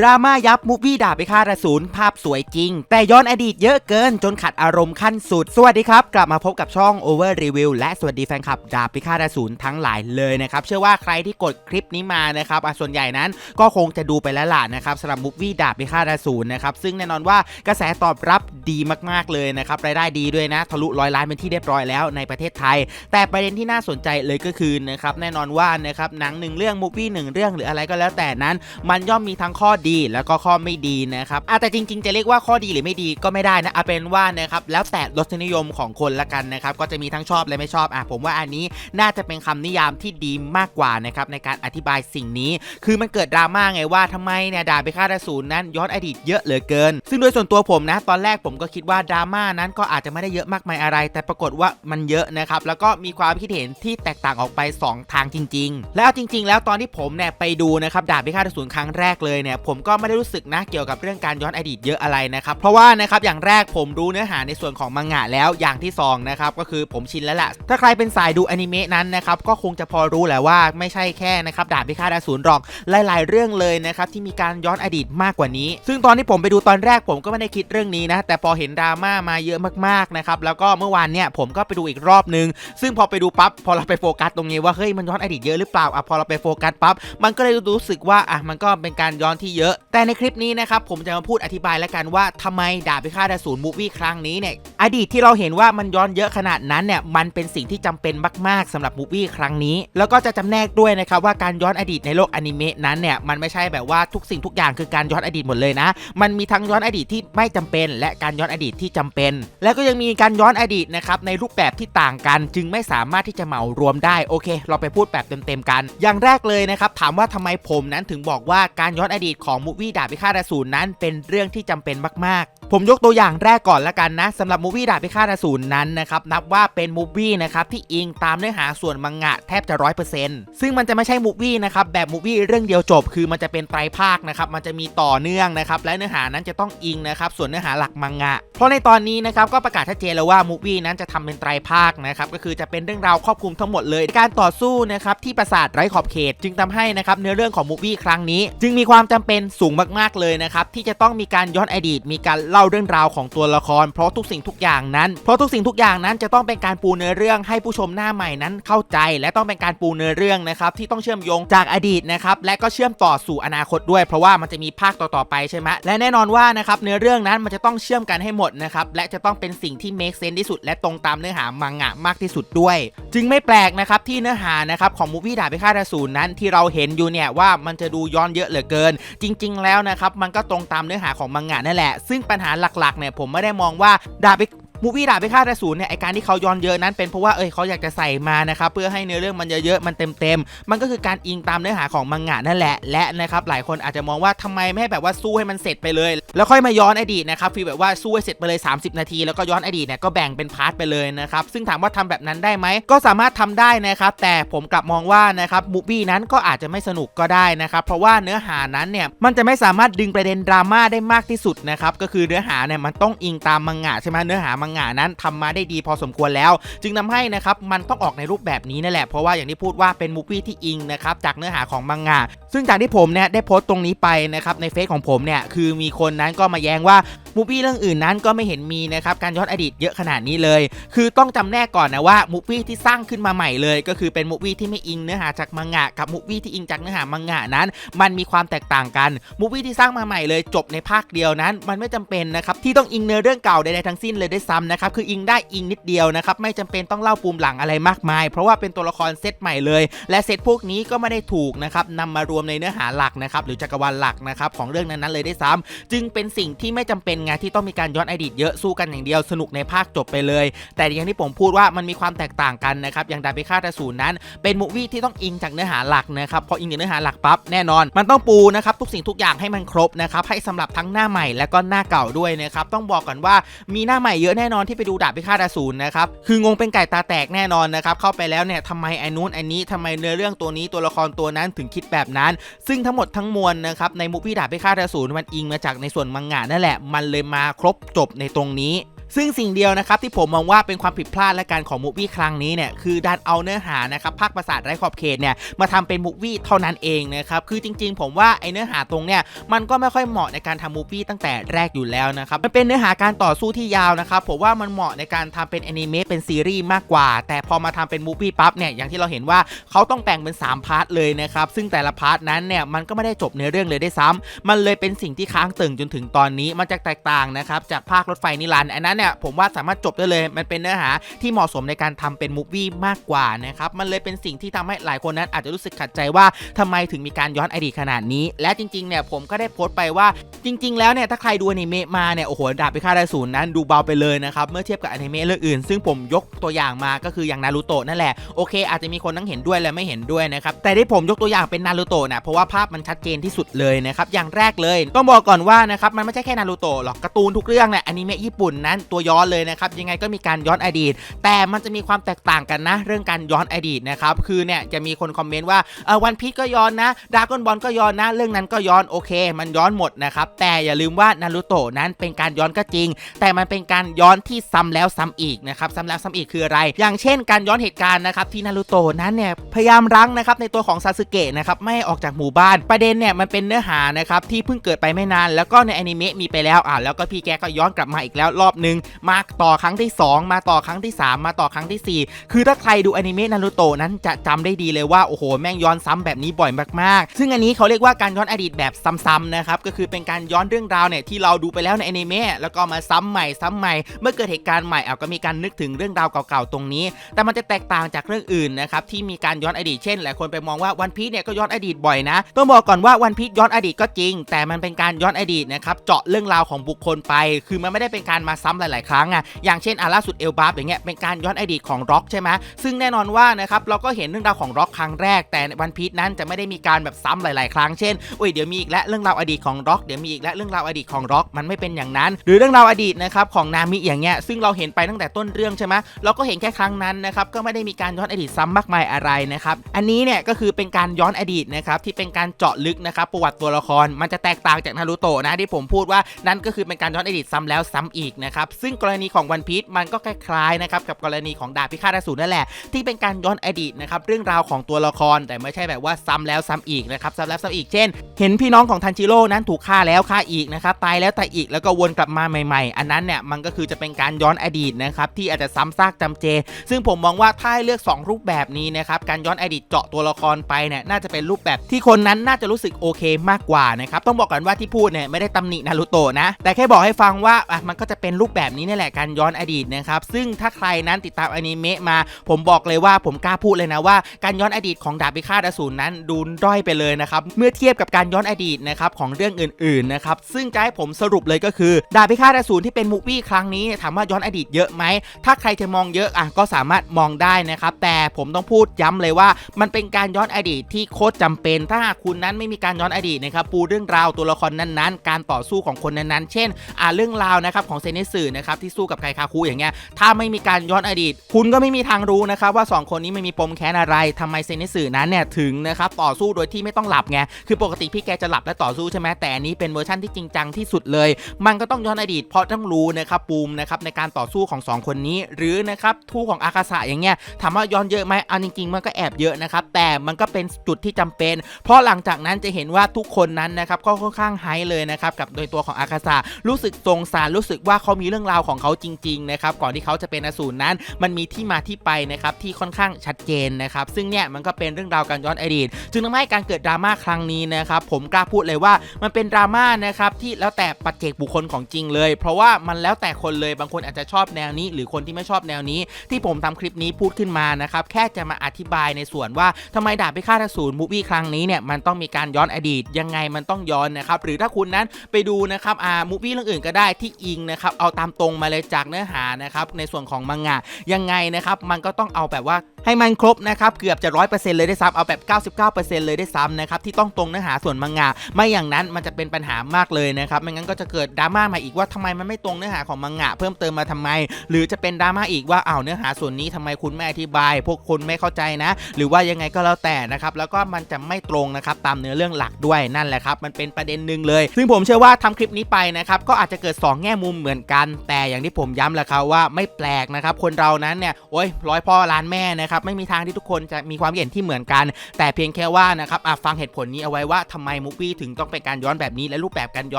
ดราม่ายับมูฟวี่ด่าไปฆ่าอสูรภาพสวยจริง แต่ย้อนอดีตเยอะเกินจนขัดอารมณ์ขั้นสุด สวัสดีครับ กลับมาพบกับช่อง Over Review และสวัสดีแฟนคลับด่าไปฆ่าอสูรทั้งหลายเลยนะครับ เชื่อว่าใครที่กดคลิปนี้มานะครับส่วนใหญ่นั้นก็คงจะดูไปแล้วล่ะนะครับสำหรับมูฟวี่ด่าไปฆ่าอสูรนะครับซึ่งแน่นอนว่ากระแสตอบรับดีมากๆเลยนะครับรายได้ดีด้วยนะทะลุร้อยล้านเป็นที่เรียบร้อยแล้วในประเทศไทย แต่ประเด็นที่น่าสนใจเลยก็คือนะครับแน่นอนว่านะครับหนังหนึ่งเรื่องมูฟวี่หนึ่งเรื่องหรืออะไรก็แล้วแต่นั้น มันย่อมมีทั้งข้อดีแล้วก็ข้อไม่ดีนะครับอะแต่จริง ๆ จะเรียกว่าข้อดีหรือไม่ดีก็ไม่ได้นะเอาเป็นว่านะครับแล้วแต่รสนิยมของคนละกันนะครับก็จะมีทั้งชอบและไม่ชอบอะผมว่าอันนี้น่าจะเป็นคำนิยามที่ดีมากกว่านะครับในการอธิบายสิ่งนี้ คือมันเกิดดราม่าไงว่าทำไมเนี่ยด่าไปฆ่าอสูรนั้นย้อนอดีตเยอะเหลือเกิน ซึ่งโดยส่วนตัวผมนะ ตอนแรกผมก็คิดว่าดราม่านั้นก็อาจจะไม่ได้เยอะมากมายอะไร แต่ปรากฏว่ามันเยอะนะครับแล้วก็มีความคิดเห็นที่แตกต่างออกไป 2 ทางจริง ๆ แล้วจริง ๆ แล้วตอนที่ผมเนี่ยไปดูนะครับด่าไปฆ่าสูรครั้งแรกเลยเนี่ยผมก็ไม่ได้รู้สึกนะเกี่ยวกับเรื่องการย้อนอดีตเยอะอะไรนะครับเพราะว่านะครับอย่างแรกผมรู้เนื้อหาในส่วนของมังงะแล้วอย่างที่สองนะครับก็คือผมชินแล้วแหละถ้าใครเป็นสายดูอนิเมะนั้นนะครับก็คงจะพอรู้แหละว่าไม่ใช่แค่นะครับด่าพิฆาตอสูรหรอกหลาย ๆ เรื่องเลยนะครับที่มีการย้อนอดีตมากกว่านี้ ซึ่งตอนที่ผมไปดูตอนแรกผมก็ไม่ได้คิดเรื่องนี้นะแต่พอเห็นดราม่ามาเยอะมากๆนะครับแล้วก็เมื่อวานเนี่ยผมก็ไปดูอีกรอบนึง ซึ่งพอไปดูปั๊บพอเราไปโฟกัสตรงนี้ว่าเฮ้ยมันย้อนอดีตเยอะหรือเปล่าอะพอเราไปโฟกัสปั๊บมันก็เลยรู้สึกว่าอะมันก็เป็นการย้อนที่เยอะแต่ในคลิปนี้นะครับผมจะมาพูดอธิบายแล้วกันว่าทำไมดาบพิฆาตอสูรมูฟวี่ครั้งนี้เนี่ยอดีตที่เราเห็นว่ามันย้อนเยอะขนาดนั้นเนี่ยมันเป็นสิ่งที่จำเป็นมาก ๆสำหรับมูฟวี่ครั้งนี้ แล้วก็จะจำแนกด้วยนะครับว่าการย้อนอดีตในโลกอนิเมะนั้นเนี่ยมันไม่ใช่แบบว่าทุกสิ่งทุกอย่างคือการย้อนอดีตหมดเลยนะ มันมีทั้งย้อนอดีตที่ไม่จำเป็น และการย้อนอดีตที่จำเป็น แล้วก็ยังมีการย้อนอดีตนะครับในรูปแบบที่ต่างกัน จึงไม่สามารถที่จะเหมารวมได้โอเค เราไปพูดแบบเต็มๆกัน อย่างแรกเลยนะครับถามว่าทำไมผมนั้นถึงบอกว่าการย้อนอดีตของมูวี่ดาบพิฆาตอสูรนั้นเป็นเรื่องที่จำเป็นมากผมยกตัวอย่างแรกก่อนละกันนะสำหรับมูฟวี่ดาบพิฆาตอสูรนั้นนะครับนับว่าเป็นมูฟวี่นะครับที่อิงตามเนื้อหาส่วนมังงะแทบจะร้อยเปอร์เซ็นต์ซึ่งมันจะไม่ใช่มูฟวี่นะครับแบบมูฟวี่เรื่องเดียวจบ คือมันจะเป็นไตรภาคนะครับมันจะมีต่อเนื่องนะครับและเนื้อหานั้นจะต้องอิงนะครับส่วนเนื้อหาหลักมังงะ เพราะในตอนนี้นะครับก็ประกาศชัดเจนแล้วว่ามูฟวี่นั้นจะทำเป็นไตรภาคนะครับก็คือจะเป็นเรื่องราวครอบคลุมทั้งหมดเลย การต่อสู้นะครับที่ปราสาทไร้ขอบเขต จึงทำให้นะครับเนื้อเรื่องของมูฟวี่ครั้งนี้ จึงมีความจำเป็นสูงมากๆเลยนะครับที่จะต้องมีการย้อนอดีตมีการเเล่าเรื่องราวของตัวละคร เพราะทุกสิ่งทุกอย่างนั้น เพราะทุกสิ่งทุกอย่างนั้นจะต้องเป็นการปูเนื้อเรื่องให้ผู้ชมหน้าใหม่นั้นเข้าใจ และต้องเป็นการปูเนื้อเรื่องนะครับที่ต้องเชื่อมโยงจากอดีตนะครับและก็เชื่อมต่อสู่อนาคตด้วย เพราะว่ามันจะมีภาคต่อๆไปใช่ไหมและแน่นอนว่านะครับเนื้อเรื่องนั้นมันจะต้องเชื่อมกันให้หมดนะครับและจะต้องเป็นสิ่งที่ make sense ที่สุด และตรงตามเนื้อหามังงะมากที่สุดด้วยจึงไม่แปลกนะครับที่เนื้อหานะครับของมูฟี่ดาบพิฆาตาสูนนั้นที่เราเห็นอยู่เนี่ยว่ามันจะดูย้อนเยอะเหลือเกิน จริง ๆ แล้วนะครับมันก็ตรงตามเนื้อหาของมังงะนั่นแหละ ซึ่งปัญหาหลักๆเนี่ยผมไม่ได้มองว่าดาบิ มูฟี่ดาบพิฆาตอสูรเนี่ยไอการที่เขาย้อนเยอะนั้นเป็นเพราะว่าเอ้ยเขาอยากจะใส่มานะครับเพื่อให้เนื้อเรื่องมันเยอะๆมันเต็มๆมันก็คือการอิงตามเนื้อหาของมังงะนั่นแหละและนะครับหลายคนอาจจะมองว่าทำไมไม่ให้แบบว่าสู้ให้มันเสร็จไปเลย แล้วค่อยมาย้อนอดีตนะครับฟีลแบบว่าสู้ให้เสร็จไปเลย 30 นาที แล้วก็ย้อนอดีตเนี่ยก็แบ่งเป็นพาร์ทไปเลยนะครับซึ่งถามว่าทำแบบนั้นได้ไหมก็สามารถทำได้นะครับแต่ผมกลับมองว่านะครับมูฟี่นั้นก็อาจจะไม่สนุกก็ได้นะครับเพราะว่าเนื้อหานั้นเนี่ยมันจะไม่สามารถดึงประเด็นดราม่าได้มากที่สุดนะครับก็คือเนื้อหาเนี่ยมันต้องอิงตามมังงะใช่ไหมเนื้อหามังงะนั้นทำมาได้ดีพอสมควรแล้ว จึงทำให้นะครับมันต้องออกในรูปแบบนี้นั่นแหละเพราะว่าอย่างที่พูดว่าเป็นมูฟี่ที่อิงนะครับจากเนื้อหาของมังงะ ซึ่งจากที่ผมเนี่ยได้โพสต์ตรงนี้ไปนะครับในเฟซของผมเนี่ยคือมีคนนั้นก็มาแย้งว่ามูฟี่เรื่องอื่นนั้นก็ไม่เห็นมีนะครับการย้อนอดีตเยอะขนาดนี้เลย คือต้องจำแนกก่อนนะว่ามูฟี่ที่สร้างขึ้นมาใหม่เลย ก็คือเป็นมูฟี่ที่ไม่อิงเนื้อหาจากมังงะกับมูฟี่ที่อิงจากเนื้อหามังงะนั้น มันมีความแตกต่างกันมูฟี่ที่สร้างมาใหม่เลยจบในภาคเดียวนั้น มันไม่จำเป็นนะครับที่ต้องอิงเนื้อเรื่องเก่าใดๆทั้งสิ้นเลยได้ซ้ำนะครับคืออิงได้อิงนิดเดียวนะครับไม่จำเป็นต้องเล่าปูมหลังอะไรมากมาย เพราะว่าเป็นตัวละครเซตใหม่เลย และเซตพวกนี้ก็ไม่ได้ถูกนะครับนำมารวมในเนื้อหาหลักนะครับหรือจักรวาลหลักนะครับของเรื่องนั้นๆเลยได้ซ้ำจึงเป็นสิ่งที่ไม่จำเป็นไงที่ต้องมีการย้อนอดีตเยอะสู้กันอย่างเดียวสนุกในภาคจบไปเลย แต่อย่างที่ผมพูดว่ามันมีความแตกต่างกันนะครับอย่างดาบพิฆาตอสูรนั้น เป็นมูวี่ที่ต้องอิงจากเนื้อหาหลักนะครับพออิงจากเนื้อหาหลักปั๊บแน่นอน มันต้องปูนะครับทุกสิ่งทุกอย่างให้มันครบนะครับให้สำหรับทั้งหน้าใหม่และก็หน้าเก่าด้วยนะครับต้องบอกก่อนว่ามีหน้าใหม่เยอะแน่นอนที่ไปดูดาบพิฆาตอสูรนะครับคืองงเป็นไก่ตาแตกแน่นอนนะครับเข้าไปแล้วเนี่ยทำไมไอ้นู้นไอ้นี้ทำไมเนื้อเรื่องตัวนี้ตัวละครตัวนั้นถึงคิดแบบนั้นซึ่งทั้งหมดทั้งมวลนะครับในมุกพี่ดาบพิฆาตอสูรมันอิงมาจากในส่วนมังงะนั่นแหละมันเลยมาครบจบในตรงนี้ ซึ่งสิ่งเดียวนะครับที่ผมมองว่าเป็นความผิดพลาดและการของมูฟวี่ครั้งนี้เนี่ยคือดันเอาเนื้อหานะครับภาคประสาทไร้ขอบเขตเนี่ยมาทำเป็นมูฟวี่เท่านั้นเองนะครับคือจริง ๆ ผมว่าไอ้เนื้อหาตรงเนี่ยมันก็ไม่ค่อยเหมาะในการทำมูฟวี่ตั้งแต่แรกอยู่แล้วนะครับมันเป็นเนื้อหาการต่อสู้ที่ยาวนะครับผมว่ามันเหมาะในการทำเป็นแอนิเมะเป็นซีรีส์มากกว่า แต่พอมาทำเป็นมูฟวี่ปั๊บเนี่ยอย่างที่เราเห็นว่าเขาต้องแบ่งเป็น 3 พาร์ทเลยนะครับซึ่งแต่ละพาร์ทนั้นเนี่ยมันก็ไม่ได้จบเนื้อเรื่องเลยได้ซ้ำมันเลยเป็นสิ่งที่ค้างตึงจนถึงตอนนี้มันจะแตกต่างนะครับจากภาครถไฟนิรันดร์อันนั้นเนี่ยผมว่าสามารถจบได้เลย มันเป็นเนื้อหาที่เหมาะสมในการทำเป็นมูฟวี่มากกว่านะครับมันเลยเป็นสิ่งที่ทำให้หลายคนนั้นอาจจะรู้สึกขัดใจว่าทำไมถึงมีการย้อนอดีตขนาดนี้ และจริงๆเนี่ยผมก็ได้โพสต์ไปว่าจริง ๆ แล้วเนี่ยถ้าใครดูอนิเมะมาเนี่ยโอ้โหดาบพิฆาตอสูรนั้นดูเบาไปเลยนะครับเมื่อเทียบกับอนิเมะเรื่องอื่น ซึ่งผมยกตัวอย่างมาก็คืออย่างนารูโตะนั่นแหละโอเค อาจจะมีคนทั้งเห็นด้วยและไม่เห็นด้วยนะครับแต่ที่ผมยกตัวอย่างเป็นนารูโตะนี่ยเพราะว่าภาพมันชัดเจนที่สุดเลยนะครับอย่างแรกเลย ต้องบอกก่อนว่านะครับมันไม่ใช่แค่นารูโตะหรอกการ์ตูนทุกเรื่องเนี่ยอนิเมะญี่ปุ่นนั้นตัวย้อนเลยนะครับยังไงก็มีการย้อนอดีต แต่มันจะมีความแตกต่างกันนะ เรื่องการย้อนอดีตนะครับคือเนี่ยจะมีคนคอมเมนต์ว่าเออวันพีชก็ย้อนนะดากอนบอลก็ย้อนนะ เรื่องนั้นก็ย้อนโอเค มันย้อนหมดนะครับแต่อย่าลืมว่านารูโตะนั้นเป็นการย้อนก็จริง แต่มันเป็นการย้อนที่ซ้ำแล้วซ้ำอีกนะครับซ้ำแล้วซ้ำอีกคืออะไร อย่างเช่น การย้อนเหตุการณ์นะครับที่นารูโตะนั้นเนี่ยพยายามรั้งนะครับในตัวของซาสึเกะนะครับไม่ออกจากหมู่บ้านประเด็นเนี่ยมันเป็นเนื้อหานะครับที่เพิ่งเกิดไปไม่นาน แล้วก็ในอนิเมะมีไปแล้วอะแล้วก็พี่แกก็ย้อนกลับมาอีกแล้วรอบนึงมาต่อครั้งที่ 2 มาต่อครั้งที่ 3 มาต่อครั้งทีสี่4 คือถ้าใครดูอนิเมะนารูโตะนั้นจะจำได้ดีเลยว่าโอ้โหแม่งย้อนซ้ำแบบนี้บ่อยมากๆ ซึ่งอันนี้เขาเรียกว่าการย้อนอดีตแบบซ้ำๆนะครับก็คือเป็นการย้อนเรื่องราวเนี่ยที่เราดูไปแล้วในอนิเมะแล้วก็มาซ้ำใหม่ซ้ำใหม่ เมื่อเกิดเหตุการณ์ใหม่เอาก็มีการนึกถึงเรื่องราวเก่าๆตรงนี้ แต่มันจะแตกต่างจากเรื่องอื่นนะครับที่มีการย้อนอดีตเช่นหลายคนไปมองว่าวันพีเนี่ยก็ย้อนอดีตบ่อยนะต้องบอกก่อนว่าวันพีย้อนอดีตก็จริง แต่มันเป็นการย้อนอดีตนะครับเจาะเรื่องราวของบุคคลไป คือมันไม่ได้เป็นการมาซ้ำลาย ๆ ครั้งอะอย่างเช่นอาล่าสุดเอลบาร์อย่างเงี้ยเป็นการย้อนอดีตของร็อกใช่ไหมซึ่งแน่นอนว่านะครับเราก็เห็นเรื่องราวของร็อกครั้งแรก แต่วันพีชนั้นจะไม่ได้มีการแบบซ้ำหลาย ๆ ครั้งเช่นโอ้ยเดี๋ยวมีอีกแล้วเรื่องราวอดีตของร็อกเดี๋ยวมีอีกแล้วเรื่องราวอดีตของร็อกมันไม่เป็นอย่างนั้น หรือเรื่องราวอดีตนะครับของนามิอย่างเงี้ยซึ่งเราเห็นไปตั้งแต่ต้นเรื่องใช่ไหมเราก็เห็นแค่ครั้งนั้นนะครับก็ไม่ได้มีการย้อนอดีตซ้ำมากมายอะไรนะครับอันนี้เนี่ยก็คือเป็นการย้อนอดีตนะครับที่เป็นการเจาะลึกนะครับประวัติตัวละครมันจะแตกต่างจากนารูโตะนะที่ผมพูดว่านั่นก็คือเป็นการย้อนอดีตซ้ำแล้วซ้ำอีกนะครับซึ่งกรณีของวันพีชมันก็คล้ายๆนะครับกับกรณีของดาบพิฆาตอสูรนั่นแหละที่เป็นการย้อนอดีตนะครับเรื่องราวของตัวละครแต่ไม่ใช่แบบว่าซ้ำแล้วซ้ำอีกนะครับซ้ำแล้วซ้ำอีกเช่น เห็นพี่น้องของทันจิโร่นั้นถูกฆ่าแล้วฆ่าอีกนะครับตายแล้วตายอีกแล้วก็วนกลับมาใหม่ ๆ อันนั้นเนี่ยมันก็คือจะเป็นการย้อนอดีตนะครับที่อาจจะซ้ำซากจำเจ ซึ่งผมมองว่าถ้าเลือก 2 รูปแบบนี้นะครับการย้อนอดีตเจาะตัวละครไปเนี่ยน่าจะเป็นรูปแบบที่คนนั้นน่าจะรู้สึกโอเคมากกว่านะครับต้องบอกกันว่าที่พูดเนี่ยไม่ได้ตำหนินารูโตะนะแต่แค่บอกให้ฟังว่าอะมันก็จะเป็นรูปแบบนี้นี่แหละการย้อนอดีตนะครับซึ่งถ้าใครนั้นติดตามอนิเมะมา ผมบอกเลยว่าผมกล้าพูดเลยนะว่าการย้อนอดีตของดาบพิฆาตอสูรนั้นดูด้อยไปเลยนะครับเมื่อเทียบกับการย้อนอดีตนะครับของเรื่องอื่นๆนะครับซึ่งจะให้ผมสรุปเลยก็คือ ดาบพิฆาตอสูรที่เป็นมูฟี่ครั้งนี้ถามว่าย้อนอดีตเยอะไหมถ้าใครจะมองเยอะอะก็สามารถมองได้นะครับแต่ผมต้องพูดย้ำเลยว่า มันเป็นการย้อนอดีตที่โคตรจำเป็น ถ้าหากคุณนั้นไม่มีการย้อนอดีตนะครับปูเรื่องราวตัวละครนั้นๆ การต่อสู้ของคนนั้นๆ เช่นอ่าเรื่องราวนะครับของเซนิสึนะครับที่สู้กับไคคาคุอย่างเงี้ยถ้าไม่มีการย้อนอดีต คุณก็ไม่มีทางรู้นะครับว่า 2 คนนี้ไม่มีปมแค้นอะไรทำไมเซนิสึนั้นเนี่ยถึงนะครับต่อสู้โดยที่ไม่ต้องหลับไงคือปกติพี่แกจะหลับและต่อสู้ใช่ไหมแต่อันนี้เป็นเวอร์ชันที่จริงจังที่สุดเลย มันก็ต้องย้อนอดีตเพราะต้องรู้นะครับปูมนะครับในการต่อสู้ของ 2 คนนี้ หรือนะครับทู่ของอาคาสะอย่างเงี้ยถามว่าย้อนเยอะไหมเอาจริงๆมันก็แอบเยอะนะครับแต่มันก็เป็นจุดที่จำเป็น เพราะหลังจากนั้นจะเห็นว่าทุกคนนั้นนะครับก็ค่อนข้างไฮเลยนะครับกับโดยตัวของอาคาสะรู้สึกสงสารรู้สึกว่าเขามีเรื่องราวของเขาจริงๆนะครับก่อนที่เขาจะเป็นอสูรนั้น มันมีที่มาที่ไปนะครับที่ค่อนข้างชัดเจนนะครับซึ่งเนี่ยมันก็เป็นเรื่องราวการย้อนอดีตจึงทำให้การเกิดดราม่าครั้งนี้นะครับผมกล้าพูดเลยว่ามันเป็นดราม่านะครับที่แล้วแต่ปัจเจกบุคคลของจริงเลย เพราะว่ามันแล้วแต่คนเลยบางคนอาจจะชอบแนวนี้ หรือคนที่ไม่ชอบแนวนี้ ที่ผมทำคลิปนี้พูดขึ้นมานะครับแค่จะมาอธิบายในส่วนว่าทำไมดาบพิฆาตอสูรมูวี่ครั้งนี้เนี่ยมันต้องมีการย้อนอดีตยังไงมันต้องย้อนนะครับหรือถ้าคุณนั้นไปดูนะครับอ่ามูวี่เรื่องอื่นก็ได้ที่อิงนะครับเอาตามตรงมาเลยจากเนื้อหานะครับในส่วนของมังงะยังไงนะครับมันก็ต้องเอาแบบว่า ให้มันครบนะครับเกือบจะร้อยเปอร์เซ็นต์เลยได้ซ้ำเอาแบบ 99%เลยได้ซ้ำนะครับที่ต้องตรงเนื้อหาส่วนมังงะไม่อย่างนั้นมันจะเป็นปัญหามากเลยนะครับไม่งั้นก็จะเกิดดราม่ามาอีกว่าทำไมมันไม่ตรงเนื้อหาของมังงะเพิ่มเติมมาทำไม หรือจะเป็นดราม่าอีกว่าอ้าวเนื้อหาส่วนนี้ทำไมคุณไม่อธิบาย พวกคุณไม่เข้าใจนะ หรือว่ายังไงก็แล้วแต่นะครับแล้วก็มันจะไม่ตรงนะครับตามเนื้อเรื่องหลักด้วยนั่นแหละครับมันเป็นประเด็นหนึ่งเลย ซึ่งผมเชื่อว่าทำคลิปนี้ไปนะครับก็อาจจะเกิด 2 แง่มุมเหมือนกัน แต่อย่างที่ผมย้ำแหละครับว่าไม่แปลกนะครับคนเรานั้นเนี่ยโอ้ยร้อยพ่อล้านแม่นะครับไม่มีทางที่ทุกคนจะมีความเห็นที่เหมือนกัน แต่เพียงแค่ว่านะครับอะฟังเหตุผลนี้เอาไว้ว่าทำไมมูฟวี่ถึงต้องเป็นการย้อนแบบนี้และรูปแบบการย้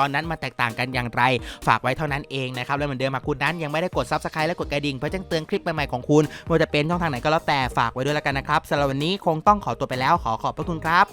อนนั้นมันแตกต่างกันอย่างไร ฝากไว้เท่านั้นเองนะครับและเหมือนเดิมมาคุณนั้นยังไม่ได้กดซับสไครต์และกดกระดิ่งเพื่อแจ้งเตือนคลิปใหม่ๆของคุณไม่ว่าจะเป็นช่องทางไหนก็แล้วแต่ฝากไว้ด้วยแล้วกันนะครับสำหรับวันนี้คงต้องขอตัวไปแล้วขอขอบพระคุณครับ